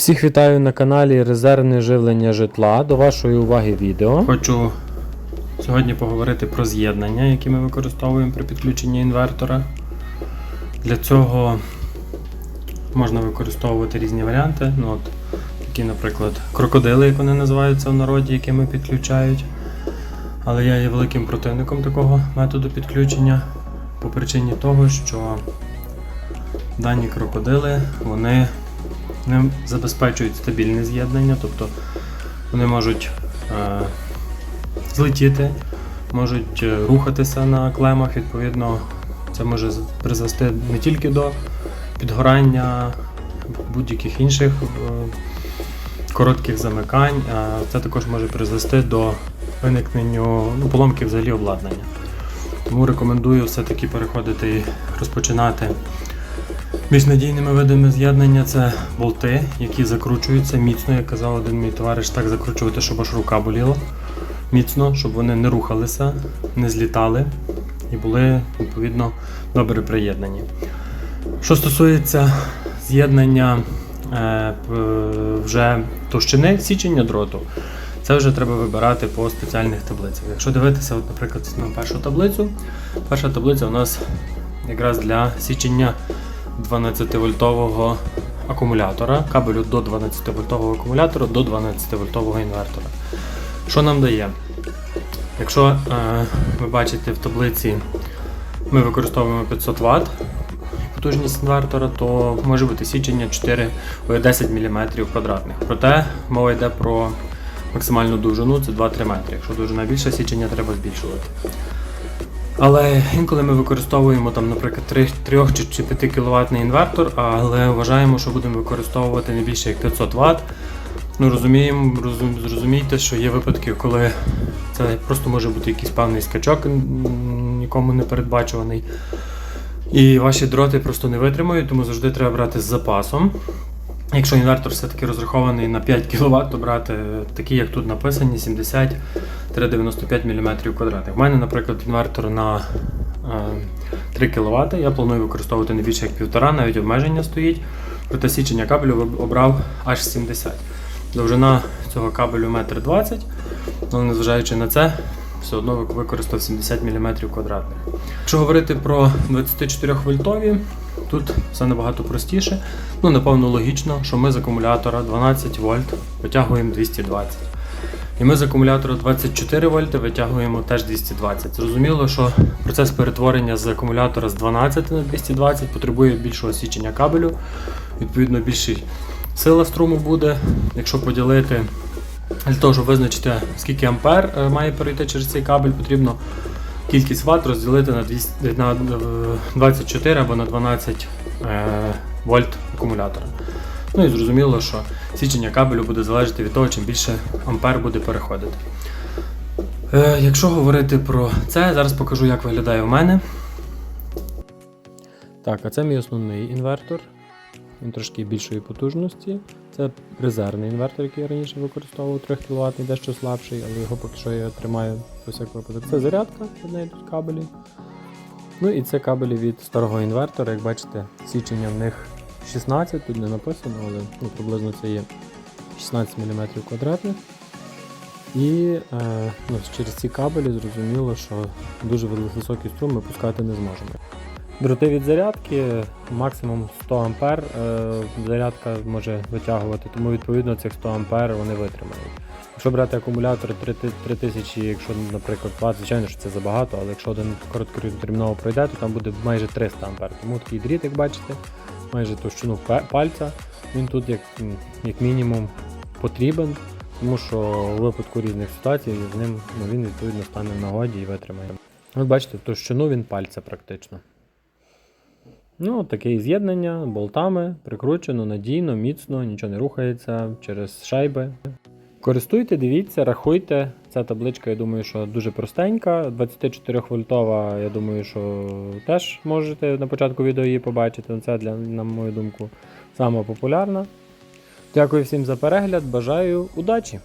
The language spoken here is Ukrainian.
Всіх вітаю на каналі Резервне живлення житла. До вашої уваги відео. Хочу сьогодні поговорити про з'єднання, які ми використовуємо при підключенні інвертора. Для цього можна використовувати різні варіанти. Ну, от, такі, наприклад, крокодили, як вони називаються в народі, якими підключають. Але я є великим противником такого методу підключення по причині того, що дані крокодили вони не забезпечують стабільне з'єднання, тобто вони можуть е, злетіти, можуть е, рухатися на клемах. Відповідно, це може призвести не тільки до підгорання будь-яких інших е, коротких замикань, а це також може призвести до виникненню ну, поломки взагалі обладнання. Тому рекомендую все-таки переходити і розпочинати більш надійними видами з'єднання це болти, які закручуються міцно, як казав один мій товариш, так закручувати, щоб аж рука боліла. Міцно, щоб вони не рухалися, не злітали і були відповідно добре приєднані. Що стосується з'єднання е, вже товщини січення дроту, це вже треба вибирати по спеціальних таблицях. Якщо дивитися, от, наприклад, візьмемо першу таблицю, перша таблиця у нас якраз для січення 12-вольтового акумулятора, кабелю до 12-вольтового акумулятора до 12-вольтового інвертора. Що нам дає? Якщо е, ви бачите в таблиці, ми використовуємо 500 Вт потужність інвертора, то може бути січення 4 10 мм квадратних. Проте мова йде про максимальну довжину, це 2-3 метри. Якщо довжина більша, січення треба збільшувати. Але інколи ми використовуємо там, наприклад, 3, 3 чи, чи 5 кВт інвертор, але вважаємо, що будемо використовувати не більше як 500 Вт. Ну, розуміємо, розум, зрозумійте, що є випадки, коли це просто може бути якийсь певний скачок, нікому не передбачуваний. І ваші дроти просто не витримують, тому завжди треба брати з запасом. Якщо інвертор все-таки розрахований на 5 кВт, то брати такі, як тут написані, 70 395 мм квадратних. У мене, наприклад, інвертор на е, 3 кВт. Я планую використовувати не більше як 1,5, навіть обмеження стоїть. Проте січення кабелю обрав аж 70. Довжина цього кабелю 1,20 м, але незважаючи на це, все одно використав 70 мм квадратних. Якщо говорити про 24 вольтові, тут все набагато простіше. Ну, напевно, логічно, що ми з акумулятора 12 вольт витягуємо 220. І ми з акумулятора 24 вольти витягуємо теж 220. Зрозуміло, що процес перетворення з акумулятора з 12 на 220 потребує більшого січення кабелю, відповідно, більша сила струму буде. Якщо поділити для того, щоб визначити, скільки ампер е, має перейти через цей кабель, потрібно кількість ватт розділити на, 200, на е, 24 або на 12 е, вольт акумулятора. Ну і зрозуміло, що січення кабелю буде залежати від того, чим більше ампер буде переходити. Е, якщо говорити про це, зараз покажу, як виглядає у мене. Так, а це мій основний інвертор. Він трошки більшої потужності. Це резервний інвертор, який я раніше використовував 3 кВт, дещо слабший, але його поки що я тримаю про всяк випадок. Це зарядка, від неї тут кабелі. Ну і це кабелі від старого інвертора. Як бачите, січення в них 16, тут не написано, але ну, приблизно це є 16 мм квадратних. І е, ну, через ці кабелі зрозуміло, що дуже високий струм ми пускати не зможемо. Дроти від зарядки максимум 100 А е, зарядка може витягувати, тому відповідно цих 100 А вони витримають. Якщо брати акумулятор 3000, якщо, наприклад, Вт, звичайно, що це забагато, але якщо один короткотерміново пройде, то там буде майже 300 А. Тому такий дріт, як бачите, майже товщину пальця, він тут як, як мінімум потрібен, тому що у випадку різних ситуацій з ним ну, він відповідно стане в нагоді і витримає. От бачите, товщину він пальця практично. Ну, таке з'єднання болтами, прикручено надійно, міцно, нічого не рухається через шайби. Користуйте, дивіться, рахуйте. Ця табличка, я думаю, що дуже простенька. 24 вольтова, я думаю, що теж можете на початку відео її побачити. Це для, на мою думку, сама популярна. Дякую всім за перегляд, бажаю удачі!